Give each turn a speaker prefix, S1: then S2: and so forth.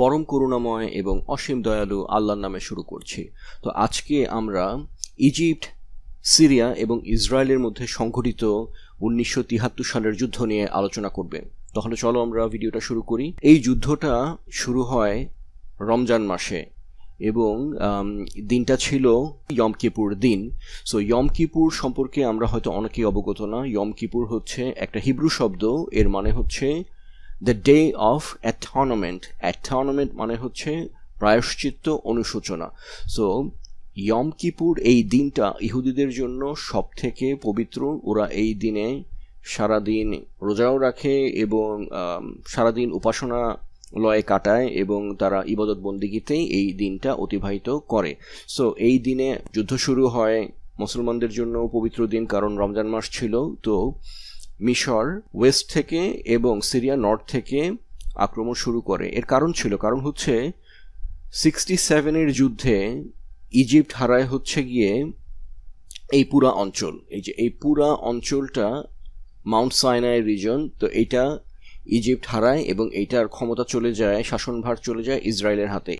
S1: পরম করুণাময় এবং অসীম দয়ালু আল্লাহর নামে শুরু করছি। তো আজকে আমরা ইজিপ্ট, সিরিয়া এবং ইসরায়েলের মধ্যে সংঘটিত উনিশশো তিয়াত্তর সালের যুদ্ধ নিয়ে আলোচনা করবে। তাহলে চলো আমরা ভিডিওটা শুরু করি। এই যুদ্ধটা শুরু হয় রমজান মাসে এবং দিনটা ছিল ইয়ম কিপুর দিন। সো ইয়ম কিপুর সম্পর্কে আমরা হয়তো অনেকেই অবগত না। ইয়ম কিপুর হচ্ছে একটা হিব্রু শব্দ, এর মানে হচ্ছে the day of atonement atonement মানে হচ্ছে প্রায়শ্চিত্ত অনুশোচনা। সো ইয়ম কিপুর এই দিনটা ইহুদিদের জন্য সব থেকে পবিত্র। ওরা এই দিনে সারাদিন রোজাও রাখে এবং সারাদিন উপাসনা লয়ে কাটায় এবং তারা ইবাদত বন্দিগিতেই এই দিনটা অতিবাহিত করে। সো এই দিনে যুদ্ধ শুরু হয়। মুসলমানদের জন্য পবিত্র দিন, কারণ রমজান মাস ছিল। তো মিশর ওয়েস্ট থেকে এবং সিরিয়া নর্থ থেকে আক্রমণ শুরু করে। এর কারণ ছিল, কারণ হচ্ছে সিক্সটি সেভেনের যুদ্ধে ইজিপ্ট হারায় হচ্ছে গিয়ে এই পুরা অঞ্চল। এই যে এই পুরা অঞ্চলটা মাউন্ট সাইনাই রিজন তো এটা ইজিপ্ট হারায় এবং এইটার ক্ষমতা চলে যায়, শাসনভার চলে যায় ইসরায়েলের হাতে।